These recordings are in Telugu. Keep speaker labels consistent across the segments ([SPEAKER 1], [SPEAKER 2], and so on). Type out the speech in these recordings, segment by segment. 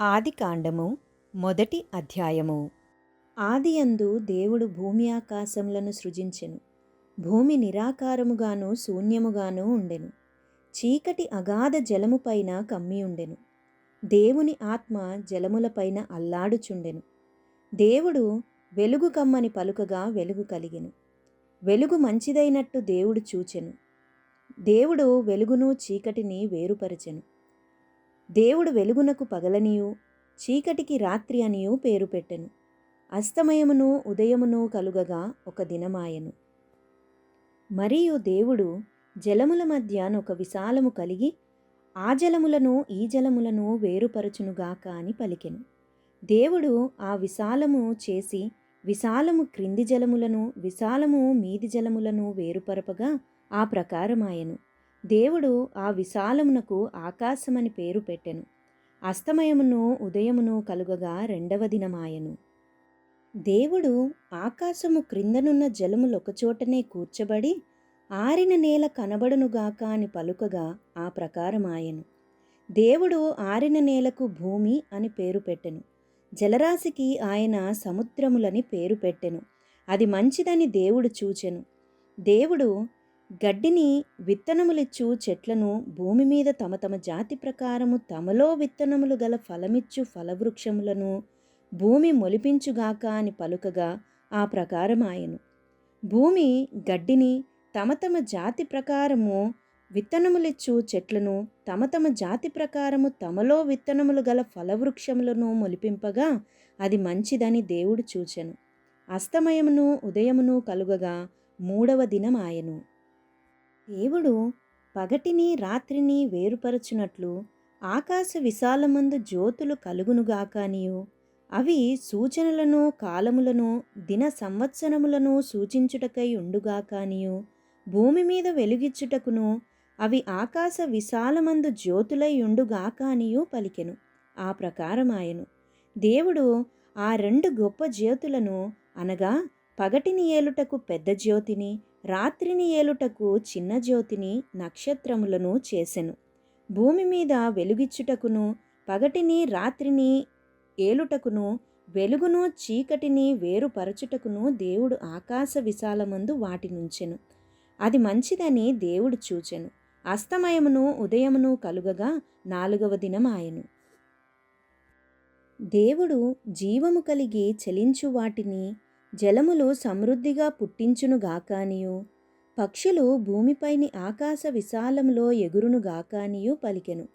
[SPEAKER 1] ఆదికాండము మొదటి అధ్యాయము. ఆదియందు దేవుడు భూమి ఆకాశములను సృజించెను. భూమి నిరాకారముగాను శూన్యముగాను ఉండెను. చీకటి అగాధ జలముపైన కమ్మి ఉండెను. దేవుని ఆత్మ జలములపైన అల్లాడుచుండెను. దేవుడు వెలుగు కమ్మని పలుకగా వెలుగు కలిగెను. వెలుగు మంచిదైనట్టు దేవుడు చూచెను. దేవుడు వెలుగును చీకటిని వేరుపరచెను. దేవుడు వెలుగునకు పగలనియు చీకటికి రాత్రి అనియు పేరు పెట్టెను. అస్తమయమును ఉదయమును కలుగగా ఒక దినమాయెను. మరియు దేవుడు జలముల మధ్య ఒక విశాలము కలిగి ఆ జలములను ఈ జలములను వేరుపరచునుగాక అని పలికెను. దేవుడు ఆ విశాలము చేసి విశాలము క్రింది జలములను విశాలము మీది జలములను వేరుపరపగా ఆ ప్రకారమాయను. దేవుడు ఆ విశాలమునకు ఆకాశమని పేరు పెట్టెను. అస్తమయమును ఉదయమును కలుగగా రెండవ దినమాయను. దేవుడు ఆకాశము క్రిందనున్న జలములు ఒకచోటనే కూర్చబడి ఆరిన నేల కనబడునుగాక అని పలుకగా ఆ ప్రకారమాయను. దేవుడు ఆరిన నేలకు భూమి అని పేరు పెట్టెను. జలరాశికి ఆయన సముద్రములని పేరు పెట్టెను. అది మంచిదని దేవుడు చూచెను. దేవుడు గడ్డిని విత్తనములిచ్చు చెట్లను భూమి మీద తమ తమ జాతి ప్రకారము తమలో విత్తనములు గల ఫలమిచ్చు ఫలవృక్షములను భూమి మొలిపించుగాక అని పలుకగా ఆ ప్రకారమాయను భూమి గడ్డిని తమ తమ జాతి ప్రకారము విత్తనములిచ్చు చెట్లను తమ తమ జాతి ప్రకారము తమలో విత్తనములు గల ఫలవృక్షములను మొలిపింపగా అది మంచిదని దేవుడు చూచెను. అస్తమయమును ఉదయమును కలుగగా మూడవ దినమాయను. దేవుడు పగటిని రాత్రిని వేరుపరచునట్లు ఆకాశ విశాలమందు జ్యోతులు కలుగునుగాకనియు అవి సూచనలను కాలములను దిన సంవత్సరములను సూచించుటకై ఉండుగాకనియు భూమి మీద వెలుగిచ్చుటకును అవి ఆకాశ విశాలమందు జ్యోతులై ఉండుగాకనియు పలికెను. ఆ ప్రకారమాయను దేవుడు ఆ రెండు గొప్ప జ్యోతులను అనగా పగటిని ఏలుటకు పెద్ద జ్యోతిని రాత్రిని ఏలుటకు చిన్న జ్యోతిని నక్షత్రములను చేసెను. భూమి మీద వెలుగిచ్చుటకును పగటిని రాత్రిని ఏలుటకును వెలుగును చీకటిని వేరుపరచుటకును దేవుడు ఆకాశ విశాలమందు వాటి నుంచెను. అది మంచిదని దేవుడు చూచెను. అస్తమయమును ఉదయమును కలుగగా నాలుగవ దినమాయను. దేవుడు జీవము కలిగి చెలించు వాటిని జలములు సమృద్ధిగా పుట్టించునుగాకానియు పక్షులు భూమిపైని ఆకాశ విశాలములో ఎగురునుగాకానియు పలికెను.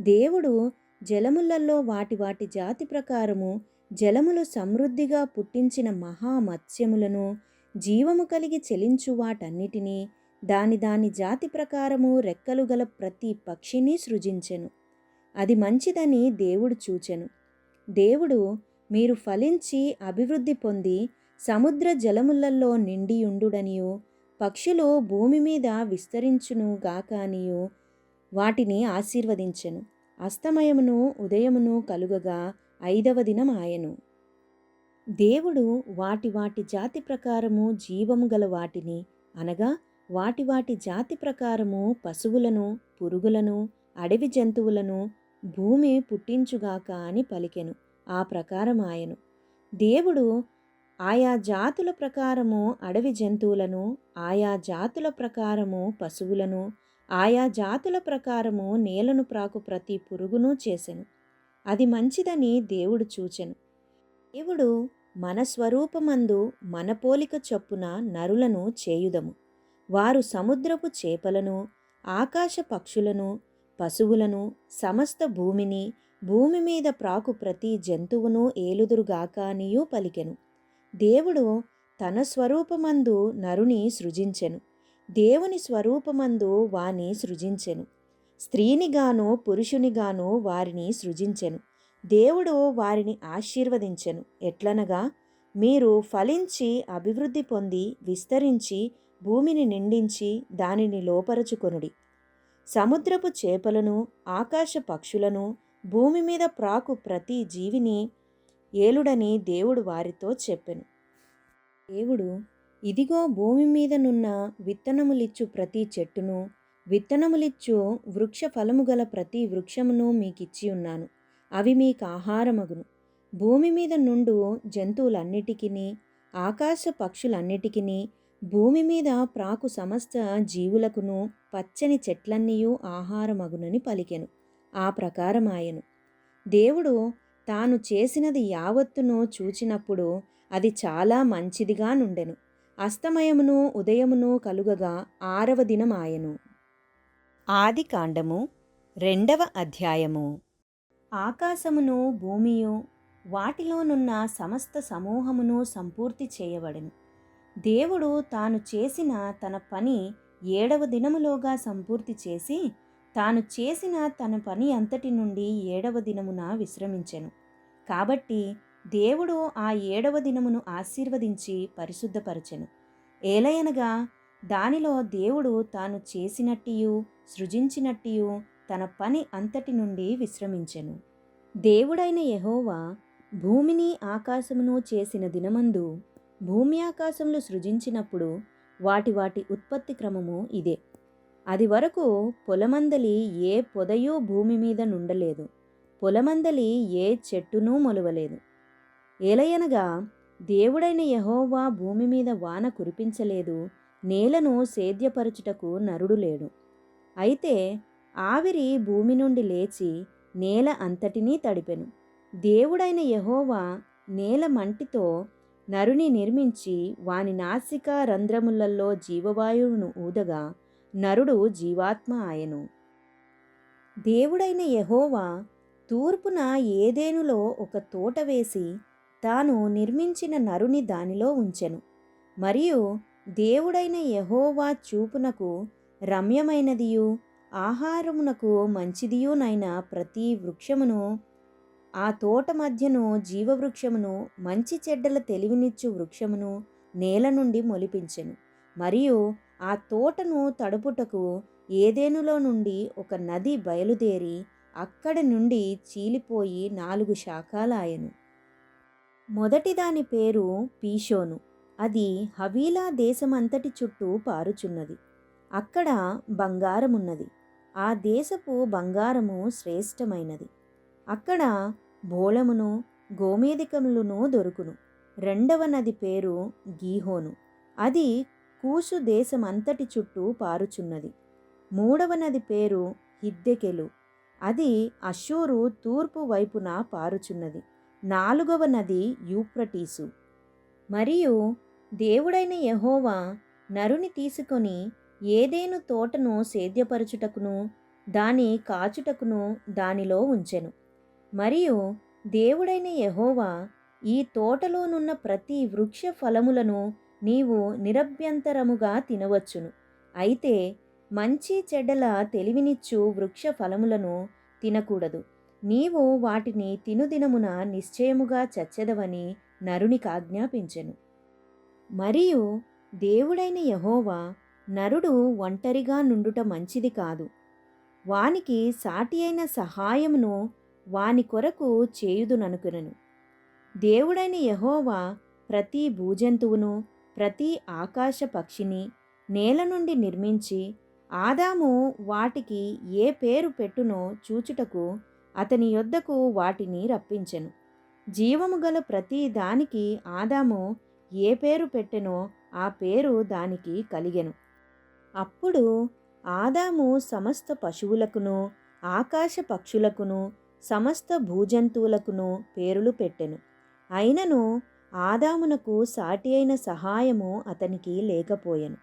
[SPEAKER 1] దేవుడు జలములలో వాటి వాటి జాతి ప్రకారము జలములు సమృద్ధిగా పుట్టించిన మహామత్స్యములను జీవము కలిగి చెలించు వాటన్నిటినీ దాని దాని జాతి ప్రకారము రెక్కలు గల ప్రతి పక్షిని సృజించెను. అది మంచిదని దేవుడు చూచెను. దేవుడు మీరు ఫలించి అభివృద్ధి పొంది సముద్ర జలములలో నిండియుండుడనియు పక్షులు భూమి మీద విస్తరించును గాకానియు వాటిని ఆశీర్వదించెను. అస్తమయమును ఉదయమును కలుగగా ఐదవ దినం ఆయను. దేవుడు వాటి వాటి జాతి ప్రకారము జీవము గల వాటిని అనగా వాటి వాటి జాతి ప్రకారము పశువులను పురుగులను అడవి జంతువులను భూమి పుట్టించుగాక అని పలికెను. ఆ ప్రకారం ఆయను. దేవుడు ఆయా జాతుల ప్రకారము అడవి జంతువులను ఆయా జాతుల ప్రకారము పశువులను ఆయా జాతుల ప్రకారము నేలను ప్రాకు ప్రతి పురుగును చేసెను. అది మంచిదని దేవుడు చూచెను. దేవుడు మన స్వరూపమందు మన పోలిక చొప్పున నరులను చేయుదము. వారు సముద్రపు చేపలను ఆకాశ పక్షులను పశువులను సమస్త భూమిని భూమి మీద ప్రాకు ప్రతి జంతువును ఏలుదురుగాకానియూ పలికెను. దేవుడు తన స్వరూపమందు నరుని సృజించెను. దేవుని స్వరూపమందు వాని సృజించెను. స్త్రీనిగాను పురుషునిగాను వారిని సృజించెను. దేవుడు వారిని ఆశీర్వదించెను. ఎట్లనగా మీరు ఫలించి అభివృద్ధి పొంది విస్తరించి భూమిని నిండించి దానిని లోపరచుకొనుడి. సముద్రపు చేపలను ఆకాశ పక్షులను భూమి మీద ప్రాకు ప్రతి జీవిని ఏలుడని దేవుడు వారితో చెప్పెను. దేవుడు ఇదిగో భూమి మీద నున్న విత్తనములిచ్చు ప్రతి చెట్టును విత్తనములిచ్చు వృక్ష ఫలము గల ప్రతి వృక్షమును మీకిచ్చి ఉన్నాను. అవి మీకు ఆహారమగును. భూమి మీద నుండు జంతువులన్నిటికీ ఆకాశ పక్షులన్నిటికీ భూమి మీద ప్రాకు సమస్త జీవులకును పచ్చని చెట్లన్నీయూ ఆహారమగునని పలికెను. ఆ ప్రకారమాయను. దేవుడు తాను చేసినది యావత్తును చూచినప్పుడు అది చాలా మంచిదిగా నుండెను. అస్తమయమును ఉదయమును కలుగగా ఆరవ దినమాయను ఆది కాండము రెండవ అధ్యాయము. ఆకాశమును భూమియు వాటిలోనున్న సమస్త సమూహమును సంపూర్తి చేయబడెను. దేవుడు తాను చేసిన తన పని ఏడవ దినములోగా సంపూర్తి చేసి తాను చేసిన తన పని అంతటి నుండి ఏడవ దినమున విశ్రమించెను. కాబట్టి దేవుడు ఆ ఏడవ దినమును ఆశీర్వదించి పరిశుద్ధపరచెను. ఏలయనగా దానిలో దేవుడు తాను చేసినట్టియు సృజించినట్టియు తన పని అంతటి నుండి విశ్రమించెను. దేవుడైన యహోవా భూమిని ఆకాశమును చేసిన దినమందు భూమి ఆకాశములు సృజించినప్పుడు వాటి వాటి ఉత్పత్తి క్రమము ఇదే. అది వరకు పొలమందలి ఏ పొదయూ భూమి మీద నుండలేదు. పొలమందలి ఏ చెట్టునూ మొలవలేదు. ఏలయనగా దేవుడైన యహోవా భూమి మీద వాన కురిపించలేదు నేలను సేద్యపరచుటకు నరుడు లేడు. అయితే ఆవిరి భూమి నుండి లేచి నేల అంతటినీ తడిపెను. దేవుడైన యహోవా నేల మంటితో నరుని నిర్మించి వాని నాసిక రంధ్రములలో జీవవాయువును ఊదగా నరుడు జీవాత్మ ఆయను. దేవుడైన యహోవా తూర్పున ఏదేనులో ఒక తోట వేసి తాను నిర్మించిన నరుని దానిలో ఉంచెను. మరియు దేవుడైన యహోవా చూపునకు రమ్యమైనదియు ఆహారమునకు మంచిదియునైన ప్రతి వృక్షమును ఆ తోట మధ్యను జీవవృక్షమును మంచి చెడ్డల తెలివినిచ్చు వృక్షమును నేల నుండి మొలిపించెను. మరియు ఆ తోటను తడుపుటకు ఏదేనులో నుండి ఒక నది బయలుదేరి అక్కడి నుండి చీలిపోయి నాలుగు శాఖలాయను మొదటి దాని పేరు పీషోను. అది హవీలా దేశమంతటి చుట్టూ పారుచున్నది. అక్కడ బంగారమున్నది. ఆ దేశపు బంగారము శ్రేష్టమైనది. అక్కడ బోళమును గోమేదికములను దొరుకును. రెండవ నది పేరు గీహోను. అది కూసు దేశమంతటి చుట్టూ పారుచున్నది. మూడవ నది పేరు హిద్దెకెలు. అది అషూరు తూర్పు వైపున పారుచున్నది. నాలుగవ నది యూప్రటీసు. మరియు దేవుడైన యహోవా నరుని తీసుకొని ఏదేను తోటను సేద్యపరచుటకును దాని కాచుటకును దానిలో ఉంచెను. మరియు దేవుడైన యహోవా ఈ తోటలోనున్న ప్రతి వృక్ష ఫలములను నీవు నిరభ్యంతరముగా తినవచ్చును. అయితే మంచి చెడ్డల తెలివినిచ్చు వృక్ష ఫలములను తినకూడదు. నీవు వాటిని తినుదినమున నిశ్చయముగా చచ్చెదవని నరునికి ఆజ్ఞాపించెను మరియు దేవుడైన యహోవా నరుడు ఒంటరిగా నుండుట మంచిది కాదు. వానికి సాటి అయిన సహాయమును వాని కొరకు చేయుదుననుకునను. దేవుడైన యహోవా ప్రతి భూజంతువును ప్రతి ఆకాశ పక్షిని నేల నుండి నిర్మించి ఆదాము వాటికి ఏ పేరు పెట్టునో చూచుటకు అతని యొద్దకు వాటిని రప్పించెను. జీవము గల ప్రతి దానికి ఆదాము ఏ పేరు పెట్టెనో ఆ పేరు దానికి కలిగెను. అప్పుడు ఆదాము సమస్త పశువులకును ఆకాశ పక్షులకును సమస్త భూజంతువులకును పేరులు పెట్టెను. అయినను ఆదామునకు సాటి అయిన సహాయము అతనికి లేకపోయెను.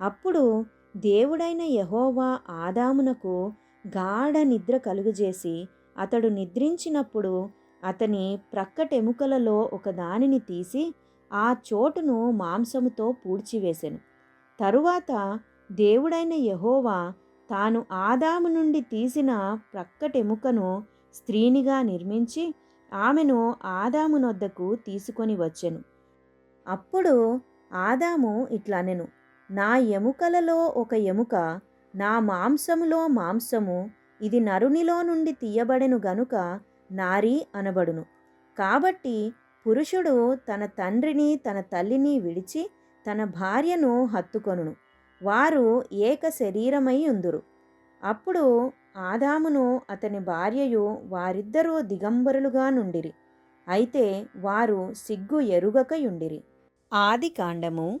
[SPEAKER 1] అప్పుడు దేవుడైన యహోవా ఆదామునకు గాఢ నిద్ర కలుగజేసి అతడు నిద్రించినప్పుడు అతని ప్రక్కటెముకలలో ఒక దానిని తీసి ఆ చోటును మాంసముతో పూడ్చివేశాను తరువాత దేవుడైన యహోవా తాను ఆదాము నుండి తీసిన ప్రక్కటెముకను స్త్రీనిగా నిర్మించి ఆమెను ఆదామునొద్దకు తీసుకొని వచ్చెను. అప్పుడు ఆదాము ఇట్లనెను. నా ఎముకలలో ఒక ఎముక నా మాంసములో మాంసము ఇది నరునిలో నుండి తీయబడెను గనుక నారీ అనబడును. కాబట్టి పురుషుడు తన తండ్రిని తన తల్లిని విడిచి తన భార్యను హత్తుకొనును. వారు ఏక శరీరమై ఉందురు. అప్పుడు ఆదామును అతని భార్యయు వారిద్దరూ దిగంబరులుగా నుండిరి. అయితే వారు సిగ్గు ఎరుగకయుండిరి ఆది కాండము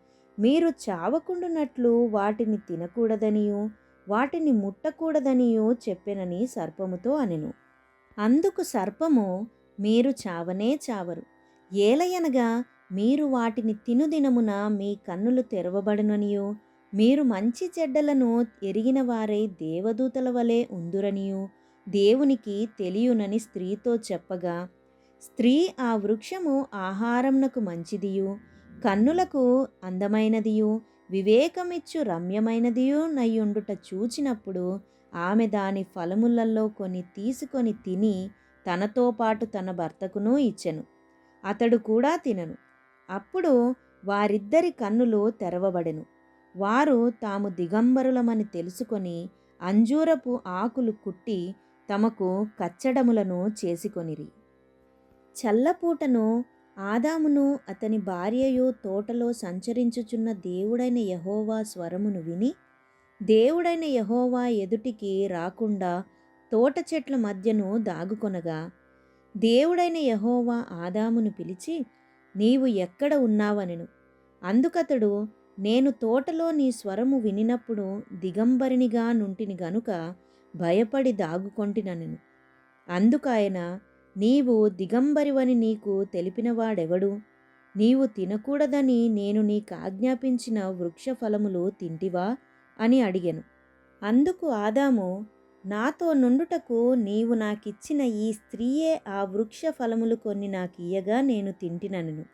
[SPEAKER 1] మీరు చావకుండునట్లు వాటిని తినకూడదనియు వాటిని ముట్టకూడదనియు చెప్పెనని సర్పముతో అనెను. అందుకు సర్పము మీరు చావనే చావరు. ఏలయనగా మీరు వాటిని తినుదినమున మీ కన్నులు తెరవబడుననియు మీరు మంచి చెడ్డలను ఎరిగిన వారై దేవదూతల వలె ఉందురనియు దేవునికి తెలియునని స్త్రీతో చెప్పగా స్త్రీ ఆ వృక్షము ఆహారంనకు మంచిదియు కన్నులకు అందమైనదియు వివేకమిచ్చు రమ్యమైనదియు నయ్యుండుట చూచినప్పుడు ఆమె దాని ఫలములలో కొన్ని తీసుకొని తిని తనతో పాటు తన భర్తకును ఇచ్చెను. అతడు కూడా తినను. అప్పుడు వారిద్దరి కన్నులు తెరవబడెను. వారు తాము దిగంబరులమని తెలుసుకొని అంజూరపు ఆకులు కుట్టి తమకు కచ్చడములను చేసుకొనిరి. చల్లపూటను ఆదామును అతని భార్యయు తోటలో సంచరించుచున్న దేవుడైన యహోవా స్వరమును విని దేవుడైన యహోవా ఎదుటికి రాకుండా తోట చెట్ల మధ్యను దాగుకొనగా దేవుడైన యహోవా ఆదామును పిలిచి నీవు ఎక్కడ ఉన్నావనెను. అందుకతడు నేను తోటలో నీ స్వరము వినినప్పుడు దిగంబరినిగా నుంటిని గనుక భయపడి దాగుకొంటినను అందుకాయన నీవు దిగంబరివని నీకు తెలిపినవాడెవడు? నీవు తినకూడదని నేను నీకు ఆజ్ఞాపించిన వృక్ష ఫలములు తింటివా? అని అడిగెను. అందుకు ఆదాము నాతో నుండుటకు నీవు నాకిచ్చిన ఈ స్త్రీయే ఆ వృక్ష ఫలములు కొన్ని నాకియ్యగా నేను తింటినను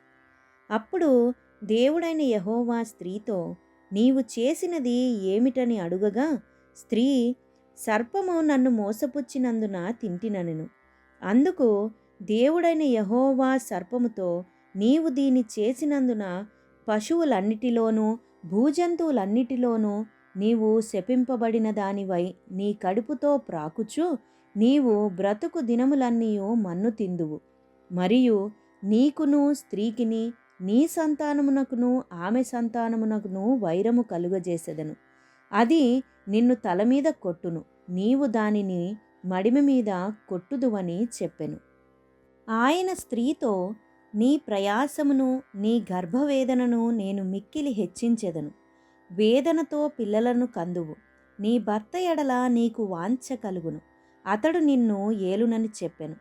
[SPEAKER 1] అప్పుడు దేవుడైన యహోవా స్త్రీతో నీవు చేసినది ఏమిటని అడుగగా స్త్రీ సర్పము నన్ను మోసపుచ్చినందున తింటినను అందుకు దేవుడైన యహోవా సర్పముతో నీవు దీని చేసినందున పశువులన్నిటిలోనూ భూజంతువులన్నిటిలోనూ నీవు శపింపబడిన దానివై నీ కడుపుతో ప్రాకుచు నీవు బ్రతుకు దినములన్నీయు మన్ను తిందువు. మరియు నీకును స్త్రీకిని నీ సంతానమునకును ఆమె సంతానమునకును వైరము కలుగజేసెదను. అది నిన్ను తల మీద కొట్టును. నీవు దానిని మడిమి మీద కొట్టుదువని చెప్పెను. ఆయన స్త్రీతో నీ ప్రయాసమును నీ గర్భవేదనను నేను మిక్కిలి హెచ్చించెదను. వేదనతో పిల్లలను కందువు. నీ భర్త ఎడల నీకు వాంఛ కలుగును. అతడు నిన్ను ఏలునని చెప్పెను.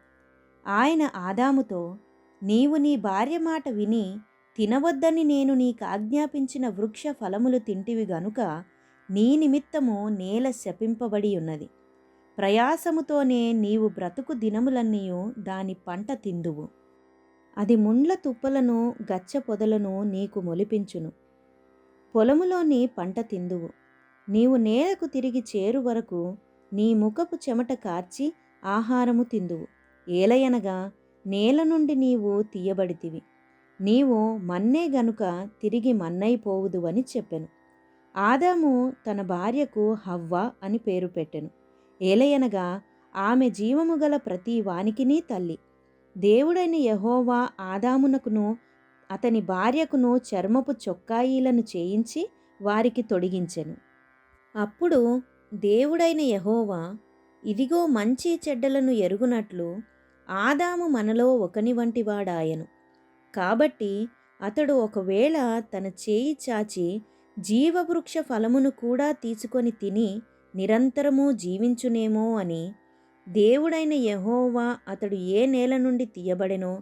[SPEAKER 1] ఆయన ఆదాముతో నీవు నీ భార్య మాట విని తినవద్దని నేను నీకు ఆజ్ఞాపించిన వృక్ష ఫలములు తింటివి గనుక నీ నిమిత్తము నేల శపింపబడి ఉన్నది. ప్రయాసముతోనే నీవు బ్రతుకు దినములన్నీయు దాని పంట తిందువు. అది ముండ్ల తుప్పలను గచ్చ పొదలను నీకు మొలిపించును. పొలములోని పంట తిందువు. నీవు నేలకు తిరిగి చేరు వరకు నీ ముఖపు చెమట కార్చి ఆహారము తిందువు. ఏలయనగా నేల నుండి నీవు తీయబడితివి. నీవు మన్నే గనుక తిరిగి మన్నైపోవుదువని చెప్పెను. ఆదాము తన భార్యకు హవ్వ అని పేరు పెట్టెను. ఏలయనగా ఆమె జీవము గల ప్రతి వానికిని తల్లి. దేవుడైన యహోవా ఆదామునకును అతని భార్యకును చర్మపు చొక్కాయిలను చేయించి వారికి తొడిగించెను. అప్పుడు దేవుడైన యహోవా ఇదిగో మంచి చెడ్డలను ఎరుగునట్లు ఆదాము మనలో ఒకని వంటివాడాయను. కాబట్టి అతడు ఒకవేళ తన చేయి చాచి జీవవృక్ష ఫలమును కూడా తీసుకొని తిని నిరంతరము జీవించునేమో అని దేవుడైన యహోవా అతడు ఏ నేల నుండి తీయబడెనో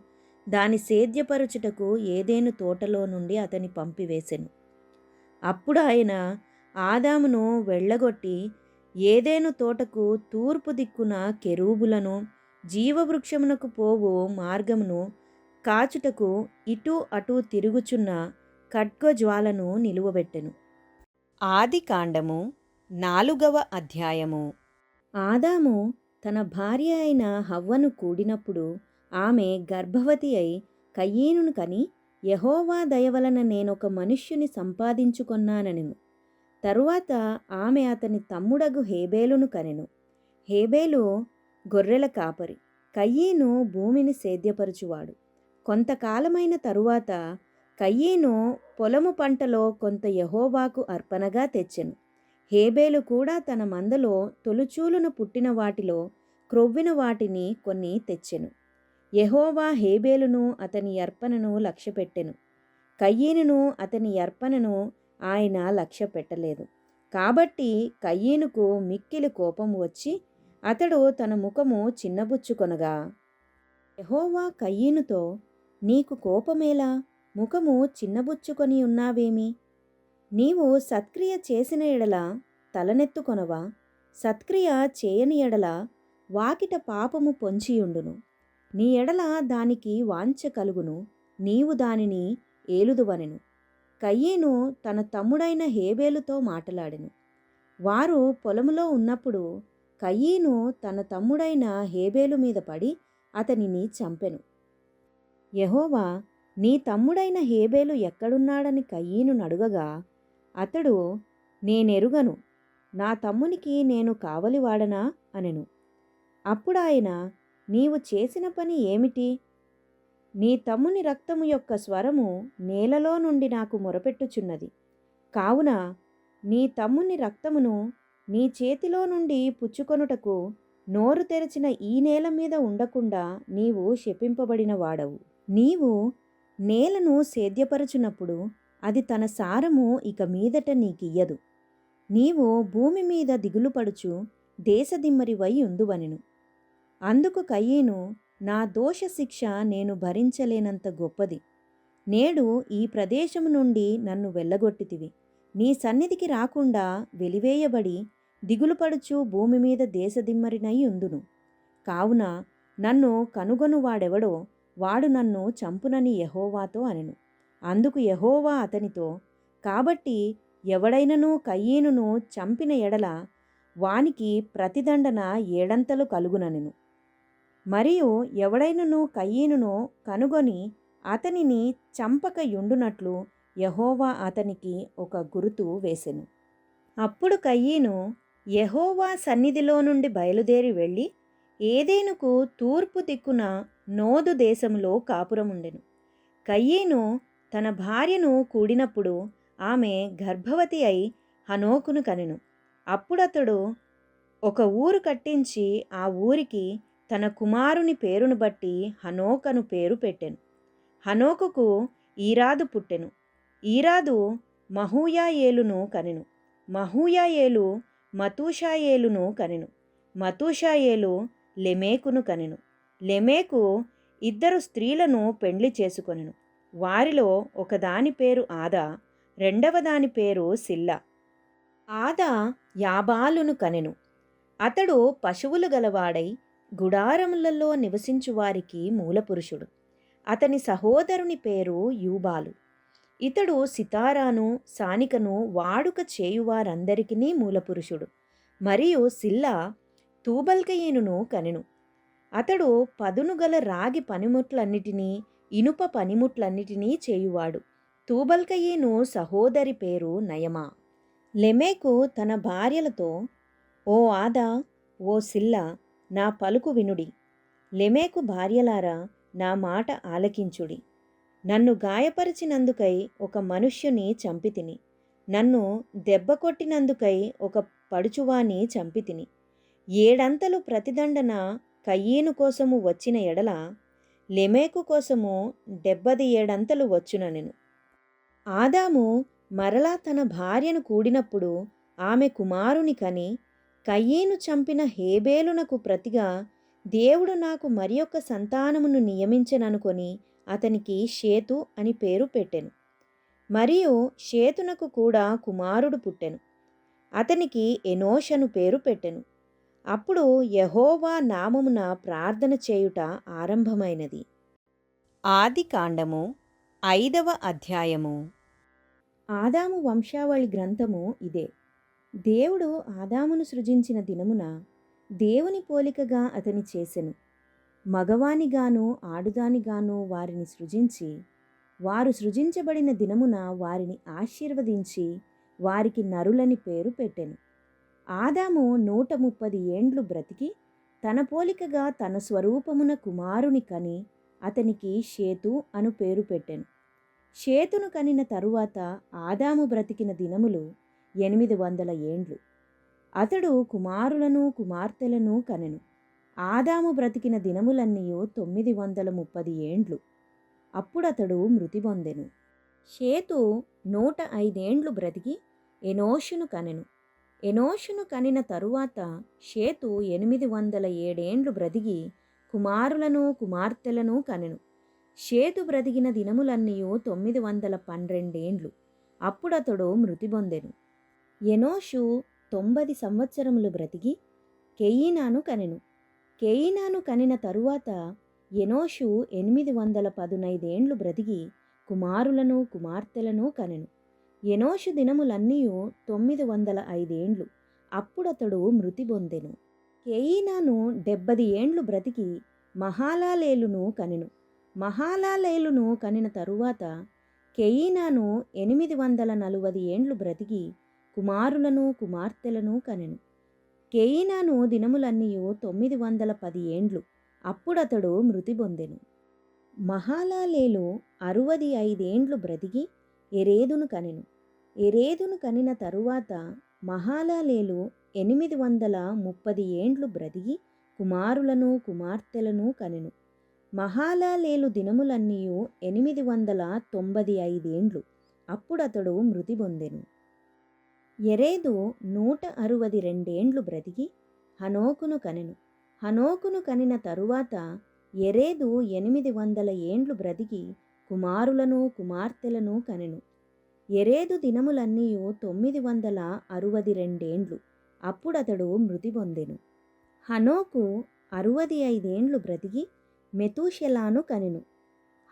[SPEAKER 1] దాని సేద్యపరుచుటకు ఏదేను తోటలో నుండి అతని పంపివేశెను అప్పుడు ఆయన ఆదామును వెళ్ళగొట్టి ఏదేను తోటకు తూర్పు దిక్కున కెరూబులను జీవవృక్షమునకు పోవు మార్గమును కాచుటకు ఇటు అటు తిరుగుచున్న ఖడ్గజ్వాలను నిలువబెట్టెను. ఆది కాండము నాలుగవ అధ్యాయము. ఆదాము తన భార్య అయిన హవ్వను కూడినప్పుడు ఆమె గర్భవతి అయి కయ్యేనును కని యహోవా దయవలన నేనొక మనుష్యుని సంపాదించుకొన్నానెను. తరువాత ఆమె అతని తమ్ముడగు హేబేలును కనెను. హేబేలు గొర్రెల కాపరి కయ్యేను భూమిని సేద్యపరచువాడు. కొంతకాలమైన తరువాత కయ్యేను పొలము పంటలో కొంత యహోవాకు అర్పణగా తెచ్చెను. హేబేలు కూడా తన మందలో తొలుచూలున పుట్టిన వాటిలో క్రొవ్విన వాటిని కొన్ని తెచ్చెను. యహోవా హేబేలును అతని అర్పణను లక్ష్యపెట్టెను. కయ్యేనును అతని అర్పణను ఆయన లక్ష్య పెట్టలేదు కాబట్టి కయ్యేనుకు మిక్కిలి కోపం వచ్చి అతడు తన ముఖము చిన్నబుచ్చుకొనగా యహోవా కయ్యేనుతో నీకు కోపమేలా? ముఖము చిన్నబుచ్చుకొని ఉన్నావేమి? నీవు సత్క్రియ చేసిన ఎడల తలనెత్తుకొనవా? సత్క్రియ చేయని ఎడల వాకిట పాపము పొంచియుండును. నీ ఎడల దానికి వాంఛ కలుగును నీవు దానిని ఏలుదువనెను. కయ్యేను తన తమ్ముడైన హేబేలుతో మాటలాడెను. వారు పొలములో ఉన్నప్పుడు కయ్యేను తన తమ్ముడైన హేబేలు మీద పడి అతనిని చంపెను. యహోవా నీ తమ్ముడైన హేబేలు ఎక్కడున్నాడని కయ్యీను నడుగగా అతడు నేనెరుగను. నా తమ్మునికి నేను కావలివాడనా? అనెను. అప్పుడాయన నీవు చేసిన పని ఏమిటి? నీ తమ్ముని రక్తము యొక్క స్వరము నేలలో నుండి నాకు మొరపెట్టుచున్నది. కావున నీ తమ్ముని రక్తమును నీ చేతిలో నుండి పుచ్చుకొనుటకు నోరు తెరచిన ఈ నేల మీద ఉండకుండా నీవు శపింపబడిన వాడవు. నీవు నేలను సేద్యపరచునప్పుడు అది తన సారము ఇక మీదట నీకియ్యదు. నీవు భూమి మీద దిగులుపడుచు దేశదిమ్మరివై ఉందువనెను అందుకు కయ్యేను నా దోష శిక్ష నేను భరించలేనంత గొప్పది. నేడు ఈ ప్రదేశము నుండి నన్ను వెళ్ళగొట్టితివి. నీ సన్నిధికి రాకుండా వెలివేయబడి దిగులుపడుచు భూమి మీద దేశదిమ్మరినై ఉందును కావున నన్ను కనుగొనువాడెవడో వాడు నన్ను చంపునని యహోవాతో అనెను. అందుకు యహోవా అతనితో కాబట్టి ఎవడైనను కయ్యేనును చంపిన ఎడల వానికి ప్రతిదండన ఏడంతలు కలుగునను మరియు ఎవడైనను కయ్యేనును కనుగొని అతనిని చంపక యుండునట్లు యహోవా అతనికి ఒక గురుతు వేసెను. అప్పుడు కయ్యేను యహోవా సన్నిధిలో నుండి బయలుదేరి వెళ్ళి ఏదేనుకు తూర్పు దిక్కున నోదు దేశంలో కాపురముండెను. కయ్యేను తన భార్యను కూడినప్పుడు ఆమె గర్భవతి అయి హనోకును కనెను. అప్పుడతడు ఒక ఊరు కట్టించి ఆ ఊరికి తన కుమారుని పేరును బట్టి హనోకను పేరు పెట్టెను. హనోకుకు ఈరాదు పుట్టెను. ఈరాదు మహూయాయేలును కనెను. మహూయాయేలు మతూషాయేలును కనెను. మతూషాయేలు లెమేకును కనెను. లెమేకు ఇద్దరు స్త్రీలను పెండ్లి చేసుకొనెను. వారిలో ఒకదాని పేరు ఆదా రెండవ దాని పేరు సిల్లా. ఆదా యాబాలును కనెను. అతడు పశువులు గలవాడై గుడారములలో నివసించు వారికి మూలపురుషుడు. అతని సహోదరుని పేరు యూబాలు. ఇతడు సితారాను సానికను వాడుక చేయువారందరికీ మూలపురుషుడు. మరియు సిల్లా తూబల్కయేనును కనెను. అతడు పదును గల రాగి పనిముట్లన్నిటినీ ఇనుప పనిముట్లన్నిటినీ చేయువాడు. తూబల్కయేను సహోదరి పేరు నయమా. లెమేకు తన భార్యలతో ఓ ఆదా ఓ సిల్ల నా పలుకు వినుడి. లెమేకు భార్యలారా నా మాట ఆలకించుడి. నన్ను గాయపరిచినందుకై ఒక మనుష్యుని చంపితిని. నన్ను దెబ్బ కొట్టినందుకై ఒక పడుచువాని చంపితిని. ఏడంతలు ప్రతిదండన కయ్యేను కోసము వచ్చిన ఎడల లెమేకు కోసము డెబ్బది ఏడంతలు వచ్చుననెను ఆదాము మరలా తన భార్యను కూడినప్పుడు ఆమె కుమారుని కని కయ్యేను చంపిన హేబేలునకు ప్రతిగా దేవుడు నాకు మరి యొక్క సంతానమును నియమించననుకొని అతనికి షేతు అని పేరు పెట్టెను. మరియు షేతునకు కూడా కుమారుడు పుట్టెను. అతనికి ఎనోషను పేరు పెట్టెను. అప్పుడు యహోవా నామమున ప్రార్థన చేయుట ఆరంభమైనది. ఆది కాండము ఐదవ అధ్యాయము. ఆదాము వంశావళి గ్రంథము ఇదే. దేవుడు ఆదామును సృజించిన దినమున దేవుని పోలికగా అతని చేసెను. మగవానిగాను ఆడుదానిగాను వారిని సృజించి వారు సృజించబడిన దినమున వారిని ఆశీర్వదించి వారికి నరులని పేరు పెట్టెను. ఆదాము నూట ముప్పది ఏండ్లు బ్రతికి తన పోలికగా తన స్వరూపమున కుమారుని కని అతనికి షేతు అను పేరు పెట్టాను. షేతును కనిన తరువాత ఆదాము బ్రతికిన దినములు ఎనిమిది వందల ఏండ్లు. అతడు కుమారులను కుమార్తెలను కనెను. ఆదాము బ్రతికిన దినములన్నీ తొమ్మిది వందల ముప్పది ఏండ్లు. అప్పుడతడు మృతి పొందెను. షేతు నూట ఐదేండ్లు బ్రతికి ఎనోషును కనెను. ఎనోషును కనిన తరువాత షేతు ఎనిమిది వందల ఏడేండ్లు బ్రతికి కుమారులను కుమార్తెలను కనెను. షేతు బ్రతికిన దినములన్నీ తొమ్మిది వందల పన్నెండేండ్లు. అప్పుడతడు మృతి పొందెను. ఎనోషు తొంభది సంవత్సరములు బ్రతికి కెయినాను కనెను. కెయినాను కనిన తరువాత ఎనోషు ఎనిమిది వందల పదునైదేండ్లు బ్రతికి కుమారులను కుమార్తెలను కనెను. ఎనోషు దినములన్నీ తొమ్మిది వందల ఐదేండ్లు. అప్పుడతడు మృతి పొందెను కేయినాను డెబ్బది ఏండ్లు బ్రతికి మహాలాలేలును కనెను. మహాలాలేలును కనిన తరువాత కెయినాను ఎనిమిది వందల నలువది ఏండ్లు బ్రతికి కుమారులను కుమార్తెలను కనెను. కెయినాను దినములన్నీ తొమ్మిది వందల పది ఏండ్లు. అప్పుడతడు మృతి పొందెను మహాలాలేలు అరవది ఐదేండ్లు బ్రతికి ఎరేదును కనెను. ఎరేదును కనిన తరువాత మహాలాలేలు ఎనిమిది వందల ముప్పది ఏండ్లు బ్రతికి కుమారులను కుమార్తెలను కనెను. మహాలాలేలు దినములన్నీ ఎనిమిది వందల తొంభది ఐదేండ్లు అప్పుడతడు మృతి పొందెను. ఎరేదు నూట అరవది రెండేండ్లు బ్రతికి హనోకును కనెను. హనోకును కనిన తరువాత ఎరేదు ఎనిమిది వందల ఏండ్లు బ్రతికి కుమారులను కుమార్తెలను కనెను. ఎరేదు దినములన్నీయు తొమ్మిది వందల అరువది రెండేండ్లు. అప్పుడతడు మృతి పొందెను. హనోకు అరువది ఐదేండ్లు బ్రతికి మెతూషెలాను కనెను.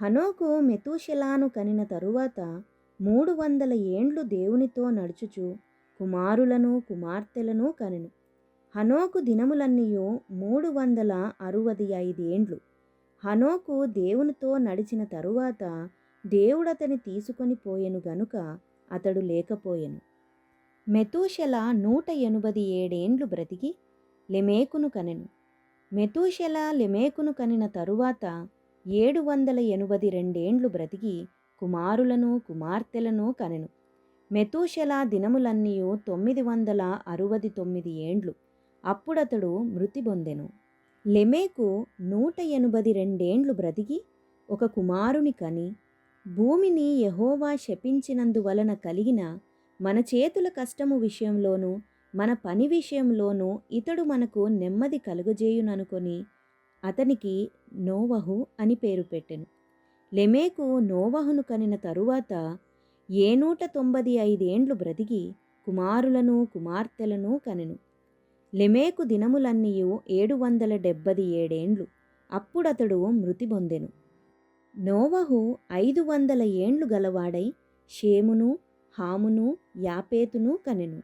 [SPEAKER 1] హనోకు మెతూషెలాను కనిన తరువాత మూడు వందల ఏండ్లు దేవునితో నడుచుచు కుమారులను కుమార్తెలను కనెను. హనోకు దినములన్నీయు మూడు వందల అరువది ఐదేండ్లు. హనోకు దేవునితో నడిచిన తరువాత దేవుడతని తీసుకొని పోయెను గనుక అతడు లేకపోయెను. మెతూషెల నూట ఎనభది ఏడేండ్లు బ్రతికి లెమేకును కనెను. మెతూషెల లెమేకును కనిన తరువాత ఏడు వందల ఎనభది రెండేండ్లు బ్రతికి కుమారులను కుమార్తెలను కనెను. మెతూషెల దినములన్నీ తొమ్మిది వందల అరవది తొమ్మిది ఏండ్లు. అప్పుడతడు మృతి పొందెను లెమేకు నూట ఎనభై రెండేండ్లు బ్రతికి ఒక కుమారుని కని భూమిని యహోవా శపించినందువలన కలిగిన మన చేతుల కష్టము విషయంలోనూ మన పని విషయంలోనూ ఇతడు మనకు నెమ్మది కలుగజేయుననుకొని అతనికి నోవహు అని పేరు పెట్టెను. లెమేకు నోవహును కనిన తరువాత ఏ నూట తొంభది ఐదేండ్లు బ్రతికి కుమారులను కుమార్తెలను కనెను. లెమేకు దినములన్నీయు ఏడు వందల డెబ్బది ఏడేండ్లు. అప్పుడతడు మృతి పొందెను నోవహు ఐదు వందల ఏండ్లు గలవాడై షేమును హామును యాపేతును కనెను.